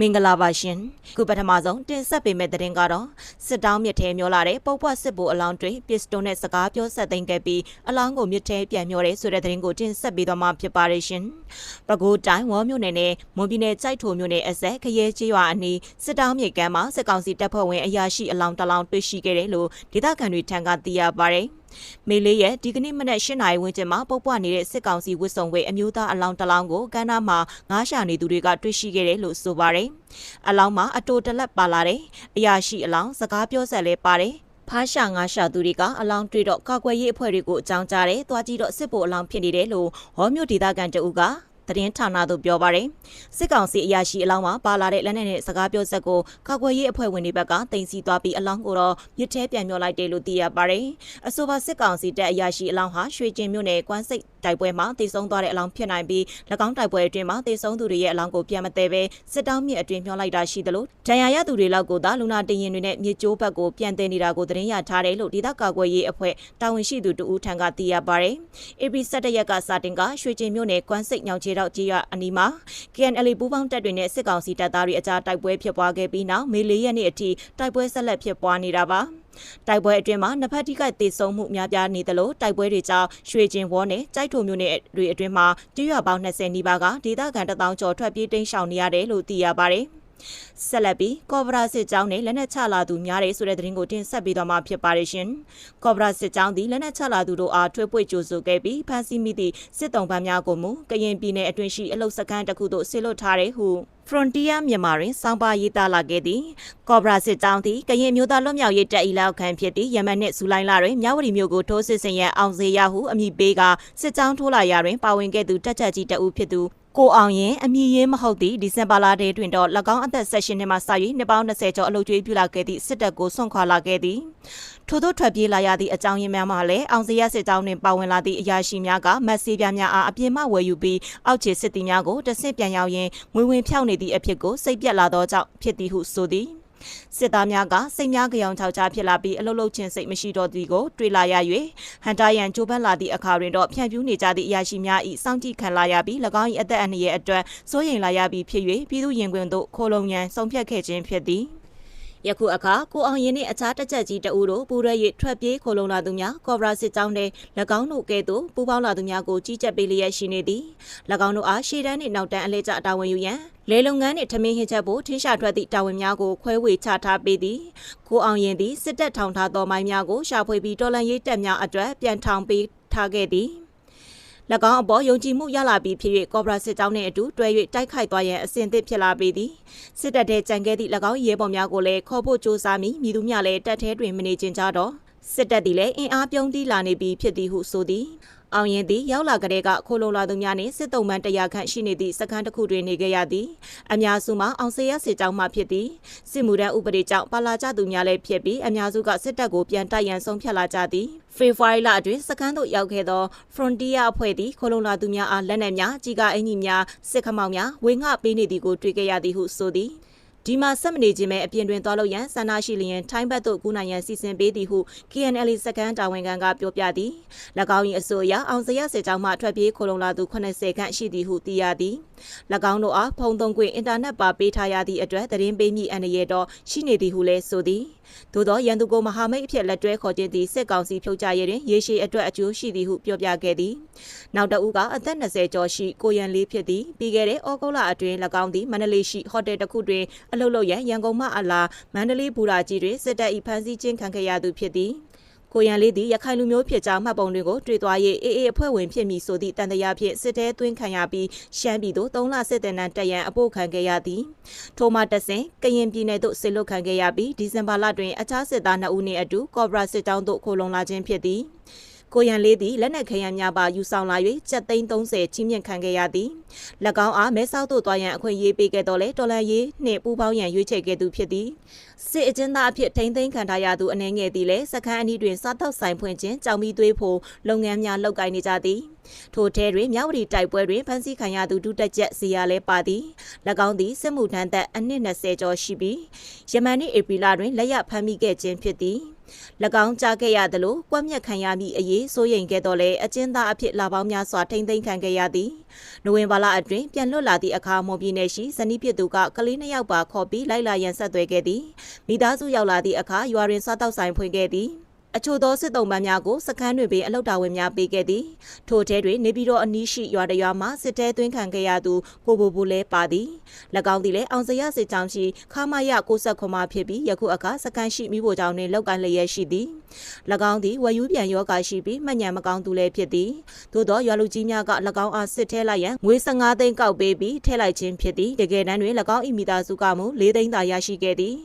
မင်္ဂလာပါရှင်ခုပထမဆုံးတင်ဆက်ပေးမယ့်သတင်းကတော့စစ်တောင်းမြစ်ထဲမျောလာတဲ့ပုပ်ပွားစစ်ဗိုလ်အလောင်းတွေပစ္စတိုနဲ့စကားပြောဆက်သိမ်းခဲ့ပြီးအလောင်းကိုမြစ်ထဲပြန်မျောတယ်ဆိုတဲ့သတင်းကိုတင်ဆက်ပေးသွားမှာဖြစ်ပါတယ်ရှင်ပဲခူးတိုင်းဝေါမြို့နယ်နဲ့မွန်ပြည်နယ်ကြိုက်ထိုမြို့နယ်အစက်ခရဲချေးရွာအနီးစစ်တောင်းမြစ်ကမ်းမှာစစ်ကောင်စီတပ်ဖွဲ့ဝင်အရာရှိအလောင်းတစ်လောင်းတွေ့ရှိခဲ့တယ်လို့ဒေသခံတွေထံကသိရပါတယ်မေလေးရဲ့ဒီကနေ့မနက်၈နာရီဝန်းကျင်မှာပုတ်ပွားနေတဲ့စစ်ကောင်စီဝစ်စုံဝေအမျိုးသားအလောင်းတစ်လောင်းကိုကမ်းနားမှာငားရှာနေသူတွေကတွေ့ရှိခဲ့တယ်လို့ဆိုပါတယ်။အလောင်းမှာအတူတလက်ပါလာတယ်။အရာရှိအလောင်းစကားပြောဆက်လဲပါတယ်။ဖားရှာငါရှာသူတွေကအလောင်းတွေ့တော့ကာကွယ်ရေးအဖွဲ့တွေကိုအကြောင်းကြားတယ်။သွားကြည့်တော့စစ်ဗိုလ်အလောင်းဖြစ်နေတယ်လို့ဟောမြို့ဒေသခံတအုပ်က သတင်းဌာနသို့ပြောပါရယ်စစ်ကောင်စီအရာရှိအလောင်းမှာပါလာတဲ့လက်နက်နဲ့စကားပြောဆက်ကိုကာကွယ်ရေးအဖွဲ့ဝင်တွေဘက်ကတင်စီသွားပြီးအလောင်းကိုတော့မြစ်ထဲပြန်မျောလိုက်တယ်လို့သိရပါရယ်အဆိုပါစစ်ကောင်စီတပ်အရာရှိအလောင်းဟာရွှေကျင်မြို့နယ်ကွမ်းစိတ်တိုက်ပွဲမှာတည်ဆုံသွားတဲ့အလောင်းဖြစ်နိုင်ပြီး၎င်းတိုက်ပွဲအတွင်းမှာတည်ဆုံသူတွေရဲ့အလောင်းကိုပြန်မတည်ပဲစစ်တောင်းမြစ်အတွင်းမျောလိုက်တာရှိသလိုဒဏ်ရာရသူတွေလောက်ကိုသာလူနာတင်ရင်တွေနဲ့မြေကျိုးဘက်ကိုပြန်တင်နေတာကိုသတင်းရထားတယ်လို့ဒေသကာကွယ်ရေးအဖွဲ့တာဝန်ရှိသူတဦးထံကသိရပါရယ် AP 17ရက်ကစတင်ကရွှေကျင်မြို့နယ်ကွမ်းစိတ်ညောင်ချေတော့ကြီးရအနီးမှာ KNL ပူးပေါင်းတပ်တွေနဲ့စစ်ကောင်စီတပ်သားတွေအကြားတိုက်ပွဲဖြစ်ပွားခဲ့ပြီးနောက်မေ၄ရက်နေ့အထိတိုက်ပွဲဆက်လက်ဖြစ်ပွားနေတာပါတိုက်ပွဲအတွင်းမှာနှစ်ဖက်ထိခိုက်ဒေဆုံးမှုများပြားနေသလိုတိုက်ပွဲတွေကြောင့်ရွှေကျင်ဝေါနဲ့ကြိုက်ထုံမျိုးနယ်တွေအတွင်းမှာတရွာပေါင်း20နီးပါးကဒေသခံတထောင်ကျော်ထွက်ပြေးတိမ်းရှောင်နေရတယ်လို့သိရပါတယ် ဆက်လက်ပြီးကော့ဘရာစစ်ကြောင်းနဲ့လက်နက်ချလာသူများတယ်ဆိုတဲ့သတင်းကိုတင်ဆက်ပေးသွားမှာဖြစ်ပါတယ်ရှင်။ကော့ဘရာစစ်ကြောင်းသည်လက်နက်ချလာသူတို့အားထွေးပွေကြိုဆိုခဲ့ပြီးဖမ်းဆီးမိသည့်စစ်တုံးပန်းများကိုမူကရင်ပြည်နယ်အတွင်းရှိအလုတ်စခန်းတစ်ခုသို့ဆေလွတ်ထားတဲ့ဟု Frontier မြန်မာတွင်စောင်းပါရေးသားလာခဲ့သည်ကော့ဘရာစစ်ကြောင်းသည်ကရင်မျိုးသားလွတ်မြောက်ရေးတပ်ဤလောက်ခံဖြစ်သည့်ယမန်နှင့်ဇူလိုင်လတွင်မြဝတီမြို့ကိုထိုးစစ်ဆင်ရန်အောင်စေရဟုအမည်ပေးကစစ်ကြောင်းထိုးလာရာတွင်ပါဝင်ခဲ့သူတပ်ချက်ကြီးတအုပ်ဖြစ်သူ ကိုအောင်ရင်အမည်ရေးမဟုတ်သည့်ဒီဇင်ဘာလတည်းတွင်တော့၎င်းအသက်16နှစ်မှစ၍နှစ်ပေါင်း20ကျော်အလုပ်ကျွေးပြုလာခဲ့သည့်စစ်တပ်ကိုဆွန့်ခွာလာခဲ့သည်ထို့သောထွက်ပြေးလာရသည့်အကြောင်းရင်းများမှလည်းအောင်စရစစ်ကြောင်းတွင်ပါဝင်လာသည့်အရာရှိများကမက်ဆေးပြားများအားအပြင်းမှဝယ်ယူပြီးအောက်ခြေစစ်သည်များကိုတဆင့်ပြန်ရောက်ရင်းငွေဝင်ဖြောက်နေသည့်အဖြစ်ကိုစိတ်ပြက်လာသောကြောင့်ဖြစ်သည်ဟုဆိုသည် စစ်သားများကစိတ်များကြောင်ချောက်ချဖြစ်လာပြီးအလုလုချင်းစိတ်မရှိတော့သည်ကိုတွေ့လာရ၍ဟန်တာယန်ကြိုးပမ်းလာသည့်အခါတွင်တော့ဖြန့်ဖြူးနေကြသည့်အရာရှိများ၏စောင့်ကြည့်ခံလာရပြီး၎င်း၏အသက်အန္တရာယ်အတွက်စိုးရိမ်လာရပြီးဖြစ်၍ပြည်သူရင်ခွင်သို့ခိုလုံရန်ဆုံးဖြတ်ခဲ့ခြင်းဖြစ်သည် ယခုအခါကိုအောင်ရင်နှင့်အခြားတက်ချက်ကြီးတအူတို့ပူရဲ၍ထွက်ပြေးခိုလုံလာသူများကော်ဘရာစစ်ကြောင်းနှင့်၎င်းတို့ကဲ့သို့ပူးပေါင်းလာသူများကိုကြီးကြပ်ပေးလျက်ရှိနေသည်၎င်းတို့အားရှေ့တန်းနှင့်နောက်တန်းအလဲကျတာဝန်ယူရန်လေလုံငန်းနှင့်ထမင်းဟင်းချက်ဖို့ထင်းရှာထွက်သည့်တာဝန်များကိုခွဲဝေချထားပေးသည်ကိုအောင်ရင်သည်စစ်တပ်ထောင်ထားသောမိုင်းများကိုရှာဖွေပြီးတော်လန်ရေးတပ်များအတွက်ပြန်ထောင်ပေးထားခဲ့သည်၎ င်းအပေါ်ယုံကြည်မှုရလာပြီးဖြစ်၍ကော့ဘရာစစ်ကြောင်းနှင့်အတူတွဲ၍တိုက်ခိုက်သွားရန်အစဉ်သင့်ဖြစ်လာပေသည်စစ်တပ်တဲ့ကြံခဲ့သည့်၎င်းရဲဘော်များကိုလည်းခေါ်ဖို့စ조사မိမိသူများလည်းတပ်ထဲတွင်မနေကျင်ကြတော့စစ်တပ်သည်လည်းအင်အားပြုံးတီးလာနေပြီးဖြစ်သည်ဟုဆိုသည် အောင်ရင်သည်ရောက်လာကြတဲ့ကခိုးလုံလာသူများနှင့်စစ်တုံးမှန်တရားခန့်ရှိနေသည့်စခန်းတစ်ခုတွင်နေခဲ့ရသည်အများစုမှာအောင်စေရစစ်ကြောင်းမှဖြစ်သည်စစ်မှုထမ်းဥပဒေကြောင့်ပါလာကြသူများလည်းဖြစ်ပြီးအများစုကစစ်တပ်ကိုပြန်တိုက်ရန်ဆုံးဖြတ်လာကြသည်ဖေဖော်ဝါရီလအတွင်းစခန်းသို့ရောက်ခဲ့သော Frontier အဖွဲ့သည်ခိုးလုံလာသူများအားလက်နက်များကြီးကားအင်ကြီးများစစ်ခမောက်များဝေငှပေးနေသည်ကိုတွေ့ခဲ့ရသည်ဟုဆိုသည် ဒီမှာဆက်မနေခြင်းပဲအပြင်တွင်သွားလို့ရန်ဆန္ဒရှိလျင်ထိုင်းဘက်သို့ကူးနိုင်ရန်စီစဉ်ပေးသည်ဟု KNL စကန်တာဝန်ခံကပြောပြသည်၎င်း၏အဆိုအရအောင်စရစစ်ကြောင်းမှထွက်ပြေးခိုလုံလာသူ80ခန့်ရှိသည်ဟုသိရသည်၎င်းတို့အားဖုံသုံးခွင့်အင်တာနက်ပါပေးထားရသည့်အတွက်သတင်းပေးမိအန္တရာယ်တော့ရှိနေသည်ဟုလည်းဆိုသည် သို့သောရန်သူကိုမဟာမိတ်အဖြစ်လက်တွဲခေါ်ခြင်းသည်စစ်ကောင်စီဖြုတ်ချရေးတွင်ရေရှည်အတွက်အကျိုးရှိသည်ဟုပြောပြခဲ့သည်နောက်တဦးကအသက်20ကျော်ရှိကိုရန်လေးဖြစ်သည်ပြီးခဲ့တဲ့ဩဂုတ်လအတွင်း၎င်းသည်မန္တလေးရှိဟိုတယ်တစ်ခုတွင်အလုပ်လုပ်ရန်ရန်ကုန်မှအလာမန္တလေးဘူရာကြီးတွင်စစ်တပ်၏ဖမ်းဆီးခြင်းခံခဲ့ရသူဖြစ်သည် ကိုရန်လေးသည်ရခိုင်လူမျိုးဖြစ်ကြောင်းမှတ်ပုံတွေကိုတွေ့သွား၍အေးအေးအဖွဲ့ဝင်ဖြစ်မည်ဆိုသည့်တန်တရားဖြင့်စစ်တဲသွင်းခံရပြီးရှမ်းပြည်သို့၃လစစ်တပ်နန်းတက်ရန်အပို့ခံခဲ့ရသည်ထိုမှတဆင်ကရင်ပြည်နယ်သို့ဆစ်လွတ်ခံခဲ့ရပြီးဒီဇင်ဘာလတွင်အခြားစစ်သား2ဦးနှင့်အတူကော့ဘရာစစ်တောင်းသို့ခိုလုံလာခြင်းဖြစ်သည် ကိုရန်လေးသည်လက်နက်ခဲယမ်းများပါယူဆောင်လာ၍စက်သိန်း30ချင်းမြင့်ခံခဲ့ရသည်၎င်းအားမဲဆောက်သို့တွားရန်အခွင့်အရေးပေးခဲ့တော်လဲတော်လန်ရေးနှင့်ပူးပေါင်းရန်ရွေးချယ်ခဲ့သူဖြစ်သည်စစ်အကျဉ်းသားအဖြစ်ထိန်းသိမ်းခံထားရသူအနှဲငယ်သည်လည်းစခန်းအနီးတွင်စားတောက်ဆိုင်ဖွင့်ခြင်းကြောင်မီသွေးဖို့လုပ်ငန်းများလုပ်ကိုင်နေကြသည်ထိုထဲတွင်မြဝတီတိုက်ပွဲတွင်ဖမ်းဆီးခံရသူဒုတက်ချက်စီယာလဲပါသည်၎င်းသည်စစ်မှုထမ်းသက်အနှစ်20ကျော်ရှိပြီးယမန်နေ့ဧပြီလတွင်လက်ရဖမ်းမိခဲ့ခြင်းဖြစ်သည်၎ င်းကြားခဲ့ရသလိုကွက်မြက်ခံရမည့်အရေးစိုးရိမ်ခဲ့တော့လဲအကျဉ်းသားအဖြစ်လာပေါင်းများစွာထိမ့်သိမ်းခံခဲ့ရသည်နိုဝင်ဘာလအတွင်းပြန်လွတ်လာသည့်အခါမွန်ပြည်နယ်ရှိဇနီးဖြစ်သူကကလေးနှစ်ယောက်ပါခေါ်ပြီးလိုက်လာရန်ဆက်သွယ်ခဲ့သည်မိသားစုရောက်လာသည့်အခါရွာတွင်စားတောက်ဆိုင်ဖွင့်ခဲ့သည် အချို့သောစစ်တုံးပန်းများကိုစခန်းတွေပင်အလုတာဝင်များပေးခဲ့သည်ထိုထဲတွင်နေပြည်တော်အနီးရှိရွာတရွာမှစစ်တဲသွင်းခံခဲ့ရသူကိုဘိုဘိုလဲပါသည်၎င်းသည်လည်းအောင်စရစစ်ကြောင်းရှိခမာရ69မှဖြစ်ပြီးယခုအခါစကန်ရှိမိဖို့ကြောင့်နှင့်လောက်ကန်လျက်ရှိသည်၎င်းသည်ဝယူပြန်ယောဂရှိပြီးမှတ်ညံမကောင်းသူလည်းဖြစ်သည်သို့သောရွာလူကြီးများက၎င်းအားစစ်ထဲလိုက်ရန်ငွေ15သိန်းကောက်ပေးပြီးထဲလိုက်ခြင်းဖြစ်သည်တကယ်တမ်းတွင်၎င်း၏မိသားစုကမူ4သိန်းသာရရှိခဲ့သည်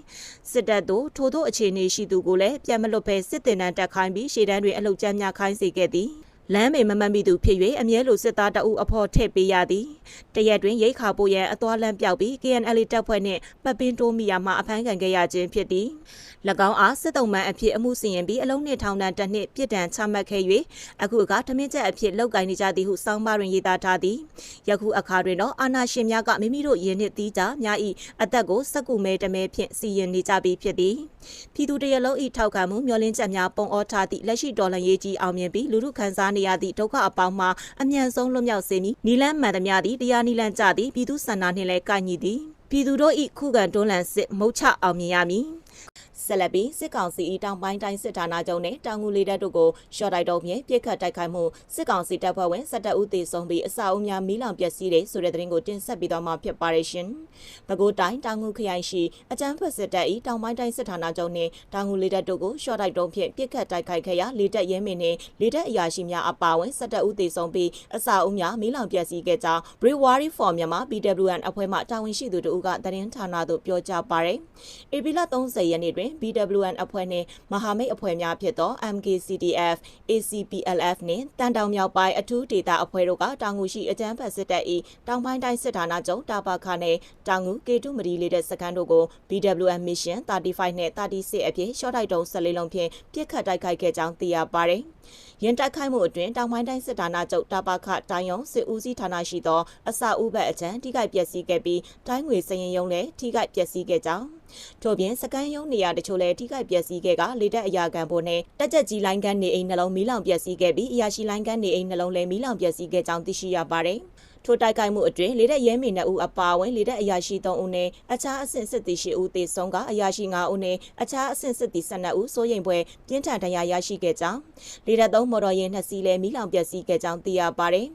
စစ်တပ်တို့ထို့သောအခြေအနေရှိသူကိုလည်းပြန်မလွတ်ဘဲစစ်တင်တန်းတက်ခိုင်းပြီးရှေ့တန်းတွင်အလုတ်ကျမ်းများခိုင်းစေခဲ့သည် လမ်းမေမမှန်မိသူဖြစ်၍အမြဲလိုစစ်သားတအုပ်အဖို့ထည့်ပေးရသည်တရက်တွင်ရိတ်ခါပိုရန်အသွားလမ်းပြောက်ပြီး KNL တပ်ဖွဲ့နှင့်ပတ်ပင်းတိုးမိရာမှအဖမ်းခံခဲ့ရခြင်းဖြစ်သည်၎င်းအားစစ်တုံးမှန်အဖြစ်အမှုစီရင်ပြီးအလုံးနှစ်ထောင်တန်းတစ်နှစ်ပြစ်ဒဏ်ချမှတ်ခဲ့၍အခုအခါထမင်းချက်အဖြစ်လောက်ကိုင်းနေကြသည်ဟုစောင်းပါတွင်ရေးသားထားသည်ယခုအခါတွင်တော့အာနာရှင်များကမိမိတို့ရင်းနှင့်တီးကြများ၏အသက်ကိုစက်ကူမဲတမဲဖြင့်စီရင်နေကြပြီးဖြစ်သည်ပြည်သူတရလုံး၏ထောက်ခံမှုမျှော်လင့်ချက်များပုံအောထားသည့်လက်ရှိဒေါ်လာရေးကြီးအောင်မြင်ပြီးလူထုခံစားနေရသည့်ဒုက္ခအပေါင်းမှာအမြန်ဆုံးလွတ်မြောက်စေမည်နီလန်းမှန်သမျှသည်တရားနီလန်းကြသည်ပြည်သူစန္ဒနှင့်လည်းကိုက်ညီသည်ပြည်သူတို့၏ခုခံတွန်းလှန်စစ်မုတ်ချအောင်မြင်ရမည် ဆက်လက်ပြီးစစ်ကောင်စီ၏တောင်ပိုင်းတိုင်းစစ်ဌာနချုပ်နှင့်တောင်ငူလေးတပ်တို့ကိုရှော့တိုက်တုံးဖြင့်ပြစ်ခတ်တိုက်ခိုက်မှုစစ်ကောင်စီတပ်ဖွဲ့ဝင်17ဦးသေဆုံးပြီးအစာအုပ်များမီးလောင်ပျက်စီးတဲ့ဆိုတဲ့သတင်းကိုတင်ဆက်ပေးသွားမှာဖြစ်ပါတယ်ရှင်။ပဲခူးတိုင်းတောင်ငူခရိုင်ရှိအကြမ်းဖက်စစ်တပ်၏တောင်ပိုင်းတိုင်းစစ်ဌာနချုပ်နှင့်တောင်ငူလေးတပ်တို့ကိုရှော့တိုက်တုံးဖြင့်ပြစ်ခတ်တိုက်ခိုက်ခဲ့ရာလေတပ်ရဲမင်းနှင့်လေတပ်အရာရှိများအပါအဝင်17ဦးသေဆုံးပြီးအစာအုပ်များမီးလောင်ပျက်စီးခဲ့ကြောင်း Brewery for Myanmar BWN အဖွဲ့မှတာဝန်ရှိသူတို့ကသတင်းဌာနသို့ပြောကြားပါတယ်။ဧပြီလ30ရက်နေ့တွင် BWN အဖွဲ့နှင့်မဟာမိတ်အဖွဲ့များဖြစ်သော MKCDF, ACPLF နှင့်တန်တောင်မြောက်ပိုင်းအထူးဒေသအဖွဲ့တို့ကတောင်ငူရှိအကြမ်းဖက်စစ်တပ်၏တောင်ပိုင်းတိုင်းစစ်ဌာနချုပ်တာပါခနှင့်တောင်ငူကေတုမရီလေးတဲ့စခန်းတို့ကို BWN Mission 35နှင့်36အဖြစ်ရှော့တိုက်တုံး14လုံးဖြင့်ပြစ်ခတ်တိုက်ခိုက်ခဲ့ကြောင်းသိရပါသည်။ရင်တိုက်ခိုက်မှုအတွင်းတောင်ပိုင်းတိုင်းစစ်ဌာနချုပ်တာပါခတိုင်းယုံစစ်ဦးစီးဌာနရှိသောအစာဥဘက်အကြံထိခိုက်ပျက်စီးခဲ့ပြီးတိုင်းငွေစရင်ယုံလည်းထိခိုက်ပျက်စီးခဲ့ကြောင်း ထို့ပြင်စကန်ယုံနေရာတချို့လည်းထိခိုက်ပျက်စီးခဲ့ကလေတက်အရာခံပေါ်နဲ့တက်ကြက်ကြီးလိုင်းကန်းနေအိမ်နှလုံးမီးလောင်ပျက်စီးခဲ့ပြီးအရာရှိလိုင်းကန်းနေအိမ်နှလုံးလည်းမီးလောင်ပျက်စီးခဲ့ကြောင်းသိရှိရပါတယ်။ထိုတိုက်ခိုက်မှုအတွင်းလေတပ်ရဲမင်း2ဦးအပါအဝင်လေတပ်အရာရှိ3ဦးနဲ့အခြားအဆင့်စစ်သည်10ဦးသေဆုံးကအရာရှိ9ဦးနဲ့အခြားအဆင့်စစ်သည်12ဦးစိုးရိမ်ပွဲပြင်းထန်ဒဏ်ရာရရှိခဲ့ကြောင်းလေတပ်3မော်တော်ယာဉ်2စီးလည်းမိလောင်ပျက်စီးခဲ့ကြောင်းသိရပါတယ်။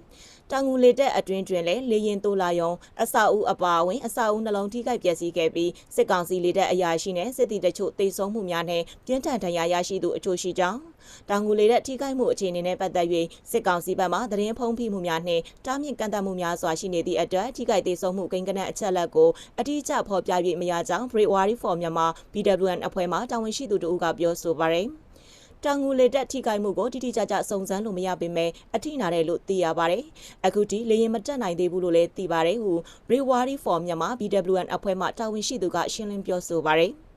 တောင်ငူလေတက်အတွင်းတွင်လည်းလေရင်တိုးလာယုံအစာအုပ်အပါအဝင်အစာအုပ်နှလုံးထိခိုက်ပျက်စီးခဲ့ပြီးစစ်ကောင်စီလေတက်အရာရှိနဲ့စစ်တီတချို့တိတ်ဆုံးမှုများနဲ့ပြင်းထန်ဒဏ်ရာရရှိသူအချို့ရှိကြောင်းတောင်ငူလေတဲ့ထိခိုက်မှုအခြေအနေနဲ့ပတ်သက်၍စစ်ကောင်စီဘက်မှသတင်းဖုံးဖိမှုများနှင့်တားမြစ်ကန့်သတ်မှုများစွာရှိနေသည့်အတွက်ထိခိုက်သေးဆုံးမှုကိန်းဂဏန်းအချက်လက်ကိုအတိအကျဖော်ပြ၍မရကြောင်း Brewery for Myanmar BWN အဖွဲ့မှတာဝန်ရှိသူတို့ကပြောဆိုပါရယ်။ တောင်ငူလေတက်ထိခိုက်မှုကိုတိတိကျကျစုံစမ်းလို့မရပေမဲ့အထိနာတယ်လို့သိရပါတယ်။အခုထိလေရင်မတက်နိုင်သေးဘူးလို့လည်းသိပါတယ်ဟု Brewery for Myanmar BWN အဖွဲ့မှတာဝန်ရှိသူကရှင်းလင်းပြောဆိုပါတယ်။